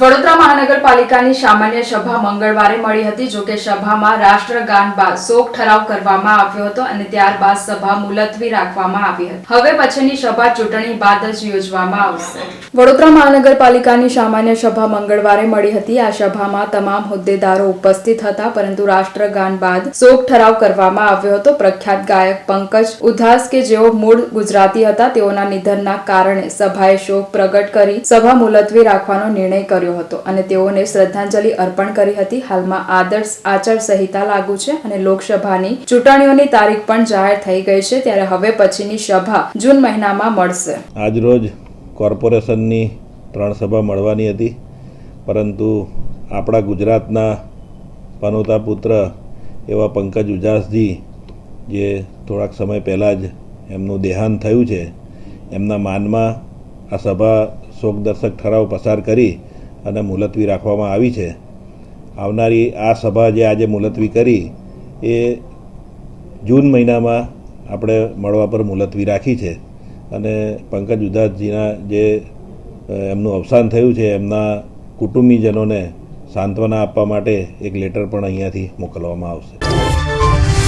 વડોદરા મહાનગરપાલિકાની સામાન્ય સભા મંગળવારે મળી હતી જોકે સભામાં રાષ્ટ્રગાન બાદ શોક ઠરાવ કરવામાં આવ્યો હતો અને ત્યારબાદ સભા મુલતવી રાખવામાં આવી હતી. હવે પછીની સભા ચૂંટણી બાદ જ યોજવામાં આવશે. વડોદરા મહાનગરપાલિકાની સામાન્ય સભા મંગળવારે મળી હતી. આ સભામાં તમામ હોદ્દેદારો ઉપસ્થિત હતા, પરંતુ રાષ્ટ્રગાન બાદ શોક ઠરાવ કરવામાં આવ્યો હતો. પ્રખ્યાત ગાયક પંકજ ઉધાસ કે જેઓ મૂળ ગુજરાતી હતા, તેઓના નિધનના કારણે સભાએ શોક પ્રગટ કરી સભા મુલતવી રાખવાનો નિર્ણય કર્યો હતો અને તેઓને શ્રદ્ધાંજલિ અર્પણ કરી હતી. હાલમાં આદર્શ આચાર સંહિતા લાગુ છે અને લોકસભાની ચૂંટણીઓની તારીખ પણ જાહેર થઈ ગઈ છે. ત્યારે હવે પછીની સભા જૂન મહિનામાં મળશે. આજરોજ કોર્પોરેશનની ત્રણ સભા મળવાની હતી. પરંતુ આપણા ગુજરાતના પનોતા પુત્ર એવા પંકજ ઉજાસજી જે થોડાક સમય પહેલાં જ એમનું દેહાંત થયું છે, એમના માનમાં આ સભા શોકદર્શક ઠરાવ પસાર કરી અને મુલતવી રાખવામાં આવી છે. આવનારી આ સભા જે આજે મુલતવી કરી, એ જૂન મહિનામાં આપણે મળવા પર મુલતવી રાખી છે. અને પંકજ ઉધાસજીના જે એમનું અવસાન થયું છે, એમના કુટુંબીજનોને સાંત્વના આપવા માટે એક લેટર પણ અહીંયાથી મોકલવામાં આવશે.